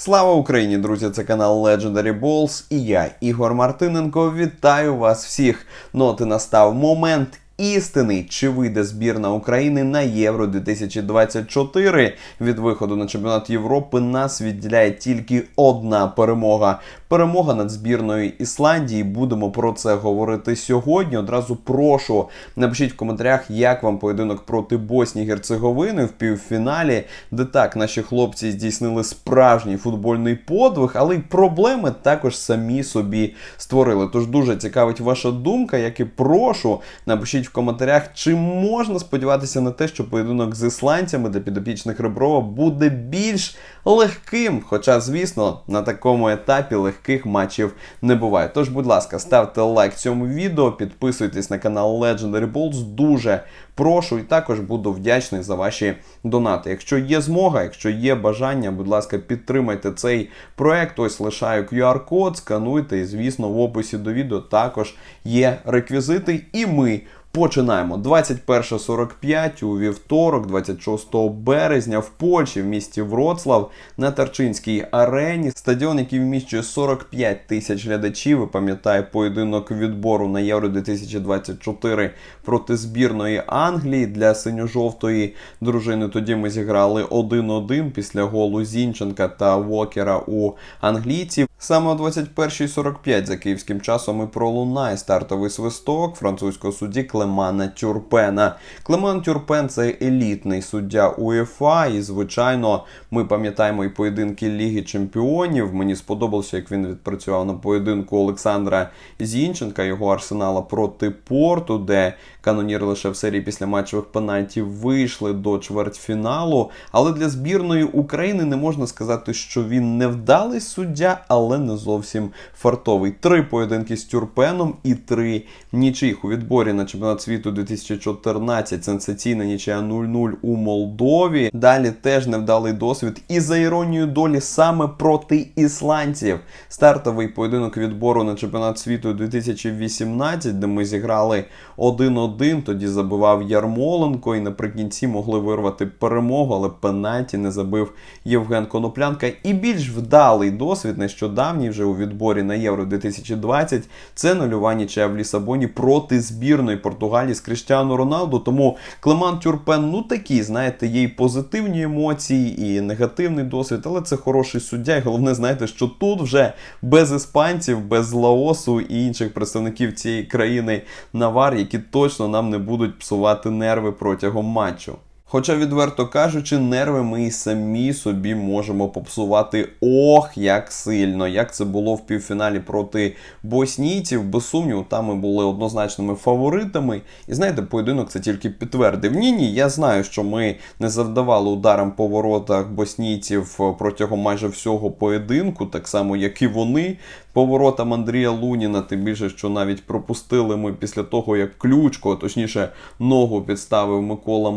Слава Україні, друзі! Це канал Legendary Balls і я, Ігор Мартиненко, вітаю вас всіх. Ноти настав момент істини, чи вийде збірна України на Євро 2024. Від виходу на чемпіонат Європи нас відділяє тільки одна перемога. Перемога над збірною Ісландії. Будемо про це говорити сьогодні. Одразу прошу напишіть в коментарях, як вам поєдинок проти Боснії Герцеговини в півфіналі, де так наші хлопці здійснили справжній футбольний подвиг, але й проблеми також самі собі створили. Тож дуже цікавить ваша думка, як і прошу, напишіть в коментарях, чи можна сподіватися на те, що поєдинок з ісландцями для підопічних Реброва буде більш легким. Хоча, звісно, на такому етапі легких матчів не буває. Тож, будь ласка, ставте лайк цьому відео, підписуйтесь на канал Legendary Balls. Дуже прошу і також буду вдячний за ваші донати. Якщо є змога, якщо є бажання, будь ласка, підтримайте цей проект. Ось лишаю QR-код, скануйте, і звісно, в описі до відео також є реквізити. І ми. Починаємо 21.45 у вівторок, 26 березня в Польщі, в місті Вроцлав, на Тарчинській арені. Стадіон, який вміщує 45 тисяч глядачів. Ви пам'ятає поєдинок відбору на Євро 2024 проти збірної Англії для синьо-жовтої дружини. Тоді ми зіграли 1-1 після голу Зінченка та Вокера у англійців. Саме о 21.45 за київським часом і пролунає стартовий свисток французького судді Клемана Тюрпена. Клеман Тюрпен це елітний суддя УЄФА, і звичайно, ми пам'ятаємо і поєдинки Ліги Чемпіонів. Мені сподобалося, як він відпрацював на поєдинку Олександра Зінченка, його арсенала проти порту, де каноніри лише в серії після матчевих пенальтів вийшли до чвертьфіналу. Але для збірної України не можна сказати, що він невдалий суддя, але не зовсім фартовий. Три поєдинки з Тюрпеном і три нічих у відборі на чемпіонат світу 2014. Сенсаційна нічия 0-0 у Молдові. Далі теж невдалий досвід. І за іронією долі саме проти ісландців. Стартовий поєдинок відбору на чемпіонат світу 2018, де ми зіграли 1-1. Тоді забивав Ярмоленко, і наприкінці могли вирвати перемогу, але пенальті не забив Євген Коноплянка. І більш вдалий досвід нещодавній вже у відборі на Євро 2020 це нульова нічия в Лісабоні проти збірної Португалії з Кріштіану Роналду. Тому Клеман Тюрпен, ну такі, знаєте, є і позитивні емоції, і негативний досвід, але це хороший суддя. І головне, знаєте, що тут вже без іспанців, без Лаосу і інших представників цієї країни Навар, які точно нам не будуть псувати нерви протягом матчу. Хоча, відверто кажучи, нерви ми і самі собі можемо попсувати ох, як сильно, як це було в півфіналі проти боснійців. Без сумніву, там ми були однозначними фаворитами. І знаєте, поєдинок це тільки підтвердив. Ні, ні, я знаю, що ми не завдавали ударам по воротах боснійців протягом майже всього поєдинку, так само, як і вони. Поворотам Андрія Луніна, тим більше, що навіть пропустили ми після того, як ключко, точніше, ногу підставив Микола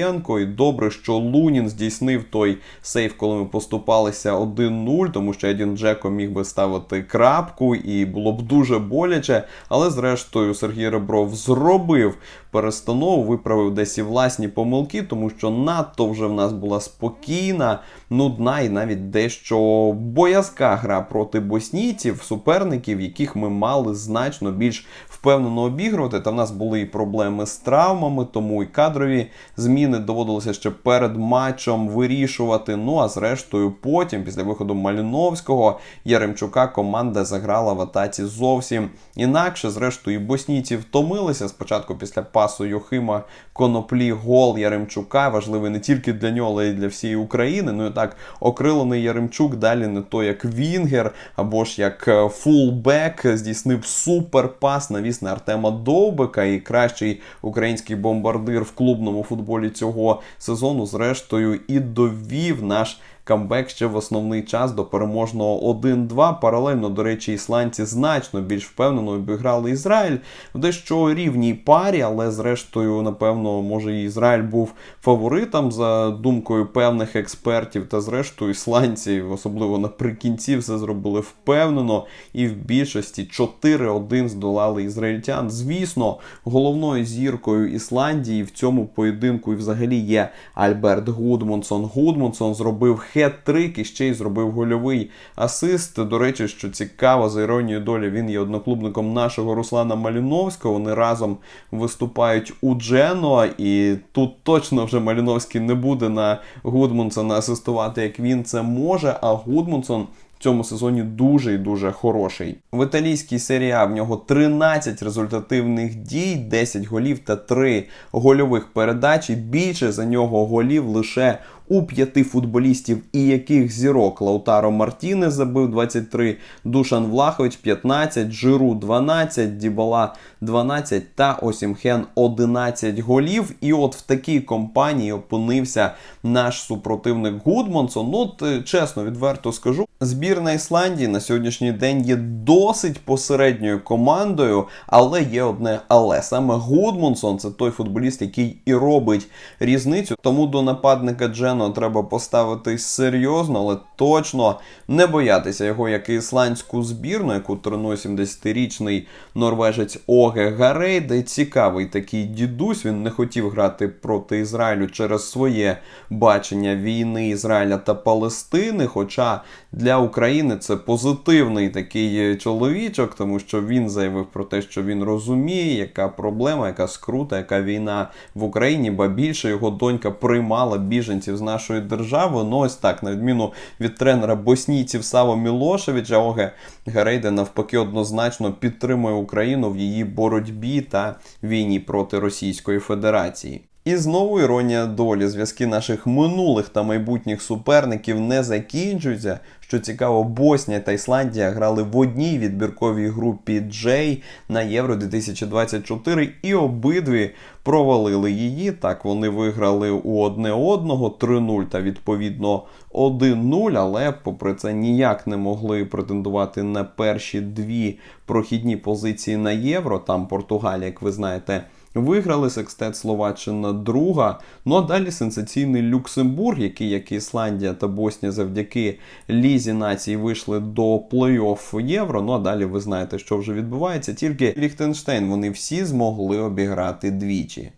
Матвієнко. І добре, що Лунін здійснив той сейф, коли ми поступалися 1-0, тому що Едін Джеко міг би ставити крапку, і було б дуже боляче. Але зрештою Сергій Ребров зробив перестанову, виправив десь і власні помилки, тому що надто вже в нас була спокійна, нудна і навіть дещо боязка гра проти боснійців, суперників, яких ми мали значно більш впевнено обігрувати. Та в нас були і проблеми з травмами, тому і кадрові зміни доводилося ще перед матчем вирішувати. Ну а зрештою, потім, після виходу Маліновського, Яремчука, команда заграла в атаці зовсім інакше. Зрештою, боснійці втомилися спочатку після пасу Йохима Коноплі гол Яремчука. Важливий не тільки для нього, але й для всієї України. Ну і так, окрилений Яремчук далі не то як Вінгер, або ж як е, фулбек, здійснив суперпас, навіс на Артема Довбика і кращий український бомбардир в клубному футболі цього сезону, зрештою, і довів наш. Камбек ще в основний час до переможного 1-2. Паралельно, до речі, ісландці значно більш впевнено обіграли Ізраїль в дещо рівній парі, але зрештою, напевно, може і Ізраїль був фаворитом за думкою певних експертів. Та зрештою, ісландці, особливо наприкінці, все зробили впевнено. І в більшості 4-1 здолали ізраїльтян. Звісно, головною зіркою Ісландії в цьому поєдинку і взагалі є Альберт Гудмунсон. Гудмунсон зробив хет-трик і ще й зробив гольовий асист. До речі, що цікаво, за іронією долі, він є одноклубником нашого Руслана Маліновського. Вони разом виступають у Джено, і тут точно вже Маліновський не буде на Гудмунсона асистувати, як він це може. А Гудмунсон в цьому сезоні дуже і дуже хороший. В італійській серії А в нього 13 результативних дій, 10 голів та 3 гольових передачі. Більше за нього голів лише у п'яти футболістів, і яких зірок Лаутаро Мартіне забив 23, Душан Влахович 15, Жиру 12, Дібала 12 та Осімхен 11 голів. І от в такій компанії опинився наш супротивник Гудмонсон. Ну, от, е, чесно, відверто скажу, збірна Ісландії на сьогоднішній день є досить посередньою командою, але є одне але. Саме Гудмонсон це той футболіст, який і робить різницю. Тому до нападника Джено треба поставитись серйозно, але точно не боятися його, як і ісландську збірну, яку тренує 70-річний норвежець Оге Гарей, де цікавий такий дідусь. Він не хотів грати проти Ізраїлю через своє бачення війни Ізраїля та Палестини. Хоча для України це позитивний такий чоловічок, тому що він заявив про те, що він розуміє, яка проблема, яка скрута, яка війна в Україні, ба більше його донька приймала біженців з нашої держави. Ну ось так, на відміну від тренера боснійців Саво Мілошевича, Оге Гарейде навпаки однозначно підтримує Україну в її боротьбі та війні проти Російської Федерації. І знову іронія долі. Зв'язки наших минулих та майбутніх суперників не закінчуються. Що цікаво, Боснія та Ісландія грали в одній відбірковій групі J на Євро 2024 і обидві провалили її. Так, вони виграли у одне одного 3-0 та відповідно 1-0, але попри це ніяк не могли претендувати на перші дві прохідні позиції на євро. Там Португалія, як ви знаєте. Виграли секстет Словаччина друга. Ну а далі сенсаційний Люксембург, який, як Ісландія та Боснія, завдяки Лізі націй вийшли до плей-офф Євро. Ну а далі ви знаєте, що вже відбувається. Тільки Ліхтенштейн вони всі змогли обіграти двічі.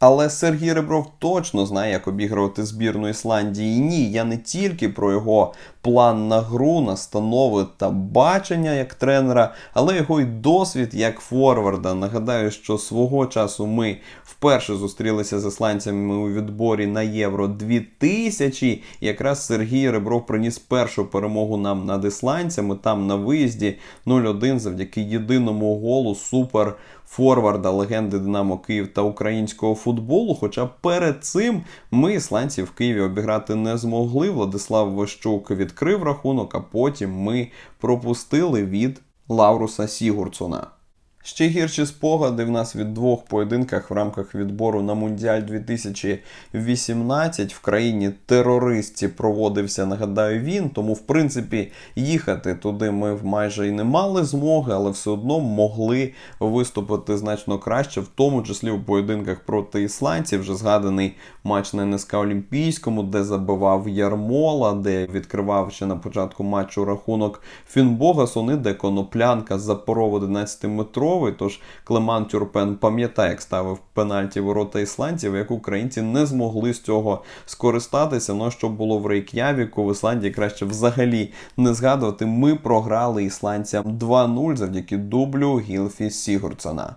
Але Сергій Ребров точно знає, як обігрувати збірну Ісландії. Ні, я не тільки про його план на гру, настанови та бачення як тренера, але його й досвід як форварда. Нагадаю, що свого часу ми вперше зустрілися з ісландцями у відборі на Євро 2000. І якраз Сергій Ребров приніс першу перемогу нам над ісландцями там на виїзді 0-1 завдяки єдиному голу супер форварда легенди Динамо Київ та українського футболу. Хоча перед цим ми ісландців в Києві обіграти не змогли. Владислав Ващук відкрив рахунок, а потім ми пропустили від Лауруса Сігурцона. Ще гірші спогади в нас від двох поєдинках в рамках відбору на Мундіаль 2018 в країні терористі проводився, нагадаю, він. Тому, в принципі, їхати туди ми майже і не мали змоги, але все одно могли виступити значно краще, в тому числі у поєдинках проти ісландців. Вже згаданий матч на НСК Олімпійському, де забивав Ярмола, де відкривав ще на початку матчу рахунок Фінбогасон де коноплянка запоров 11-метровий. Тож Клеман Тюрпен пам'ятає, як ставив пенальті ворота ісландців, як українці не змогли з цього скористатися. Ну що було в Рейк'явіку, в Ісландії краще взагалі не згадувати. Ми програли ісландцям 2-0 завдяки дублю Гілфі Сігурцена.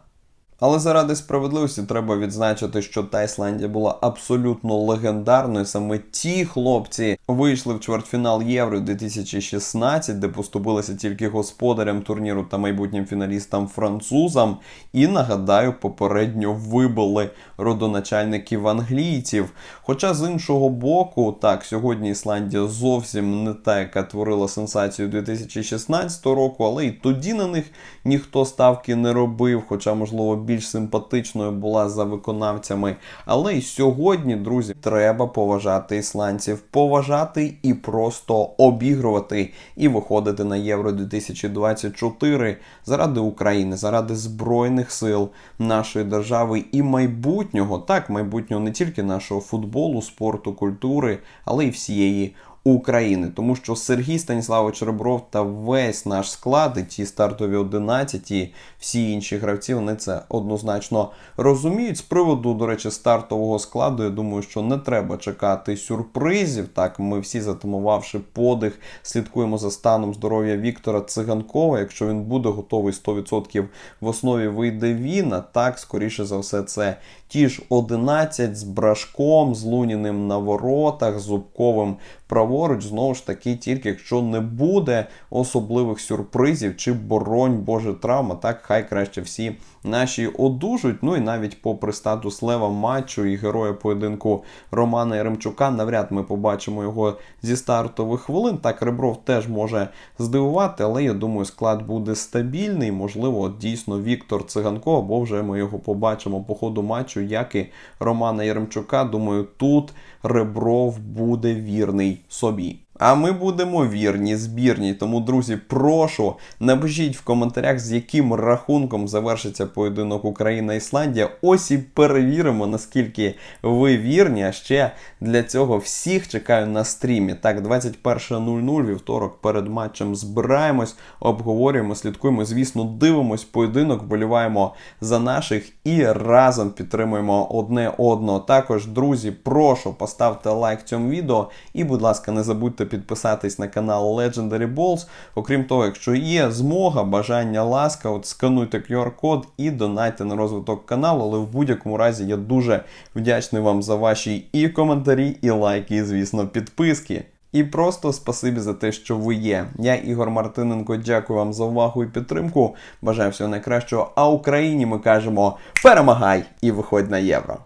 Але заради справедливості треба відзначити, що та Ісландія була абсолютно легендарною. Саме ті хлопці вийшли в чвертьфінал Євро 2016, де поступилися тільки господарям турніру та майбутнім фіналістам французам. І нагадаю, попередньо вибили родоначальників англійців. Хоча з іншого боку, так, сьогодні Ісландія зовсім не та, яка творила сенсацію 2016 року, але і тоді на них ніхто ставки не робив, хоча, можливо, більш симпатичною була за виконавцями. Але й сьогодні, друзі, треба поважати ісландців, поважати і просто обігрувати і виходити на Євро 2024 заради України, заради Збройних сил нашої держави і майбутнього. Так, майбутнього не тільки нашого футболу, спорту, культури, але й всієї України, тому що Сергій Станіславович Ребров та весь наш склад, і ті стартові 11, і всі інші гравці, вони це однозначно розуміють. З приводу, до речі, стартового складу, я думаю, що не треба чекати сюрпризів. Так, ми всі затамувавши подих, слідкуємо за станом здоров'я Віктора Циганкова. Якщо він буде готовий 100% в основі вийде він. А так, скоріше за все, це ті ж 11 з брашком, з Луніним на воротах, з Зубковим праворуч. Знову ж таки, тільки якщо не буде особливих сюрпризів чи боронь Боже травма, так хай краще всі наші одужуть. Ну і навіть попри статус лева матчу і героя поєдинку Романа Яремчука, навряд ми побачимо його зі стартових хвилин. Так, Ребров теж може здивувати, але я думаю, склад буде стабільний. Можливо, дійсно Віктор Циганко, або вже ми його побачимо по ходу матчу, як і Романа Яремчука. Думаю, тут Ребров буде вірний собі. А ми будемо вірні збірній. Тому, друзі, прошу напишіть в коментарях, з яким рахунком завершиться поєдинок Україна-Ісландія. Ось і перевіримо, наскільки ви вірні. А ще для цього всіх чекаю на стрімі. Так, 21.00 вівторок перед матчем збираємось, обговорюємо, слідкуємо. Звісно, дивимось поєдинок, боліваємо за наших і разом підтримуємо одне одного. Також, друзі, прошу поставте лайк цьому відео і, будь ласка, не забудьте підписатись на канал Legendary Balls. Окрім того, якщо є змога, бажання, ласка, от скануйте QR-код і донайте на розвиток каналу. Але в будь-якому разі я дуже вдячний вам за ваші і коментарі, і лайки, і, звісно, підписки. І просто спасибі за те, що ви є. Я Ігор Мартиненко. Дякую вам за увагу і підтримку. Бажаю всього найкращого. А Україні ми кажемо перемагай і виходь на євро.